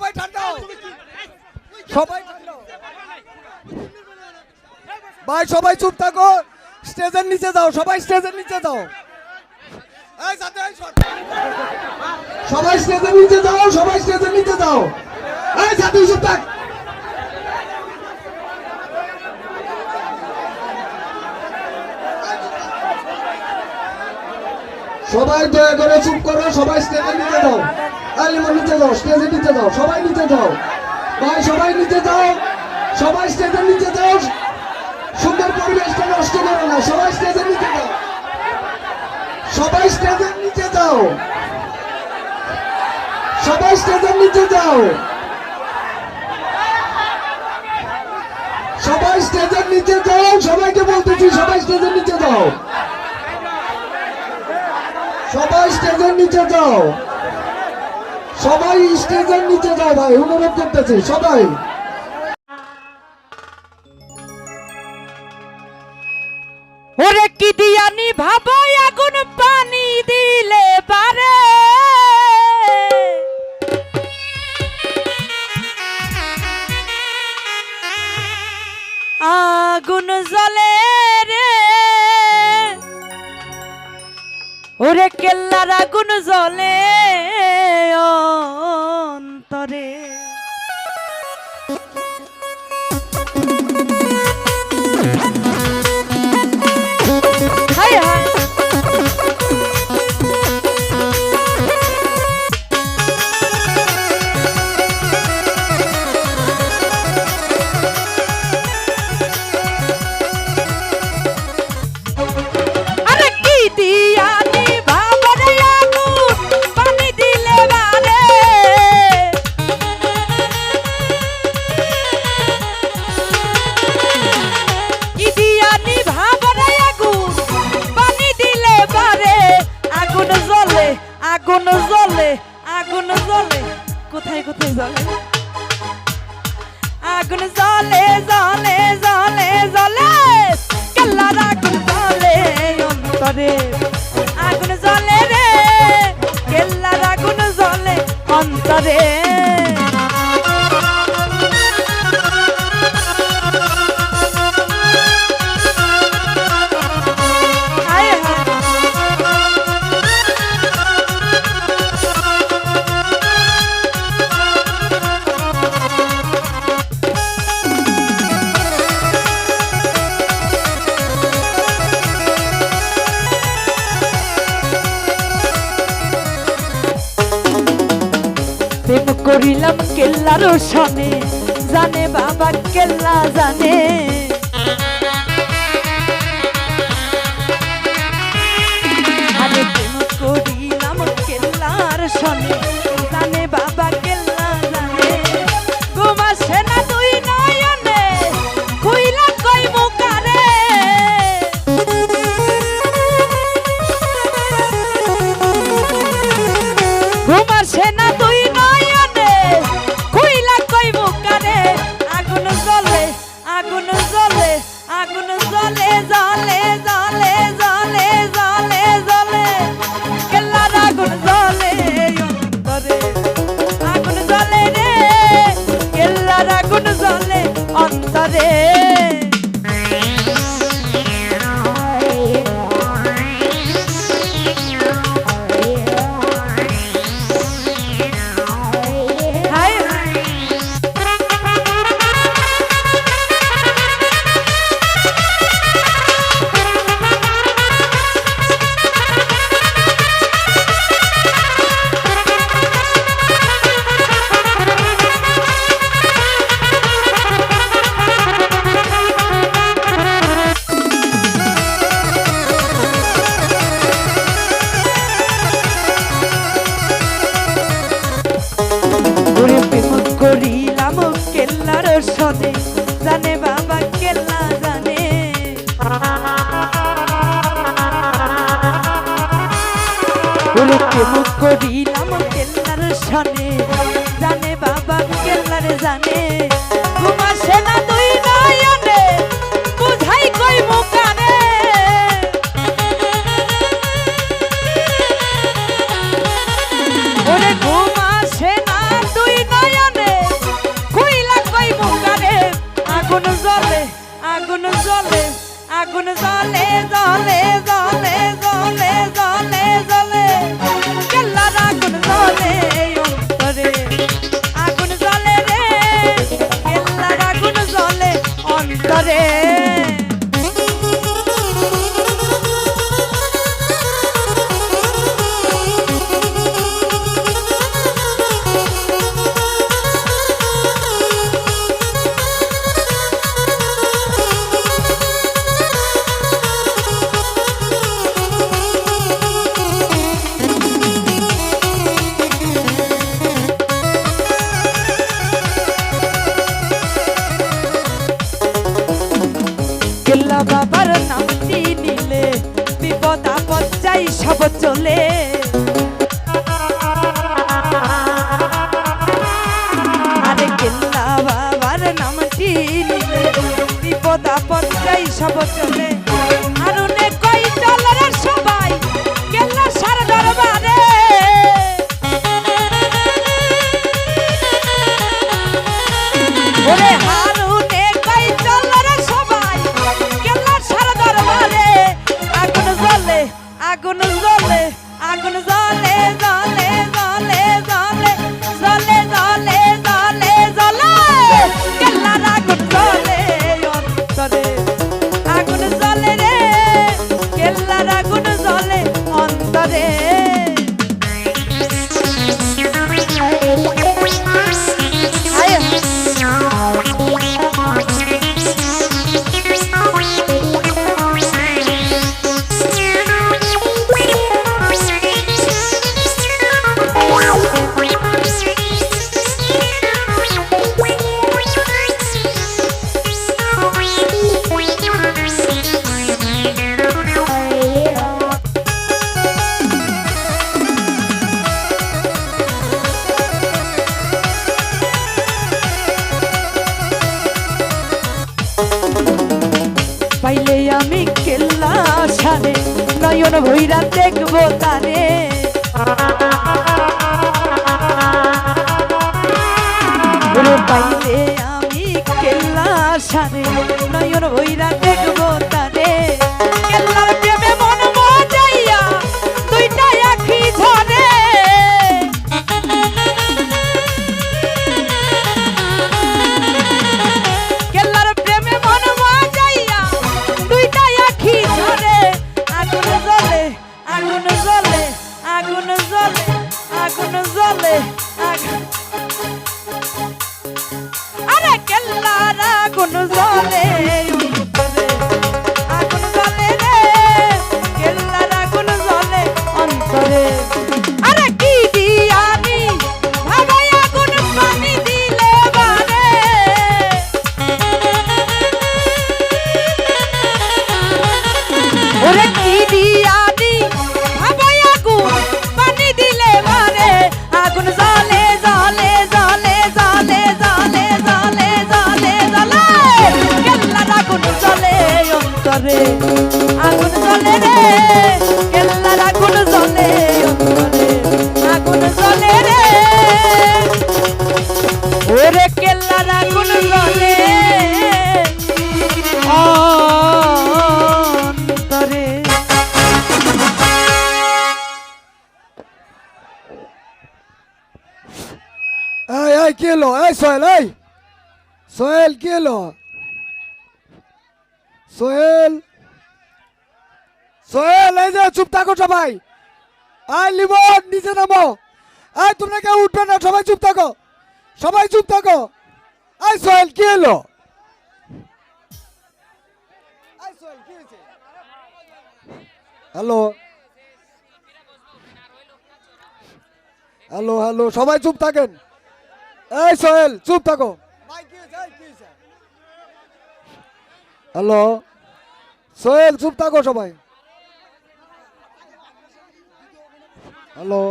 সবাই ঠান্ডা সবাই ভাই, সবাই চুপ থাকো। স্টেজের নিচে যাও, সবাই স্টেজের নিচে যাও। সবাই স্টেজের নিচে যাও, সবাই স্টেজের নিচে যাও। সবাই দয়া করে চুপ করো, সবাই স্টেজের নিচে যাও। আলিমন নিচে যাও স্টেজের নিচে যাও, সবাই নিচে যাও। ভাই, সবাই নিচে যাও, সবাই স্টেজের নিচে যাও। সুন্দর পরিবেশটা নষ্ট করো না, সবাই স্টেজের নিচে যাও। সবাই স্টেজের নিচে যাও। সবাই স্টেজের নিচে যাও। সবাই স্টেজের নিচে যাও, সবাইকে বলতেছি, সবাই স্টেজের নিচে যাও। সবাই স্টেজের নিচে যাও। সবাই স্টেজের নিচে যাও ভাই, অনুরোধ করতেছি, সবাই। ওরে কি দিয়ানি ভাবো, আগুন পানি দিলে পারে। আগুন জ্বলে রে। ওরে কেল্লার আগুন জ্বলে। আগুন জ্বলে আগুন জ্বলে। কোথায় কোথায় জ্বলে? আগুন কেল্লার সনে জানে বাবা কেল্লা জানে। করিলাম কেল্লার সনে। জানে বাবা কেল্লার জানে। কেল্লা বাবার নামটি নিলে বিপদ আপদ যাই সব চলে। আরে কেল্লা বাবার নামটি নিলে বিপদ আপদ যাই সব চলে। আগুন জ্বলে আগুন জ্বলে জ্বলে। পাইলে আমি কেল্লা সারে নয়ন ভৈরা দেখব তারে পাইলে আমি কেল্লা সারে নয়ন ভৈরা দেখব আগুন জ্বলে আরে কেল্লার আগুন জ্বলে অন্তরে আগুন জ্বলে রে কেল্লার আগুন জ্বলে অন্তরে আগুন জ্বলে রে। ওরে কেল্লার আগুন জ্বলে। অন্তরে। এই এই এই সোহেল এই। সোহেল সোহেল। সোহেল এই যে চুপ থাকো সবাই। আই লিমন নিচে নামো। এই তোমরা কেউ উঠবে না সবাই চুপ থাকো। সবাই চুপ থাকো। এই সোহেল কি এলো হ্যালো। হ্যালো হ্যালো সবাই চুপ থাকেন। এই সোহেল চুপ থাকো। হ্যালো। সোহেল চুপ থাকো সবাই। হ্যালো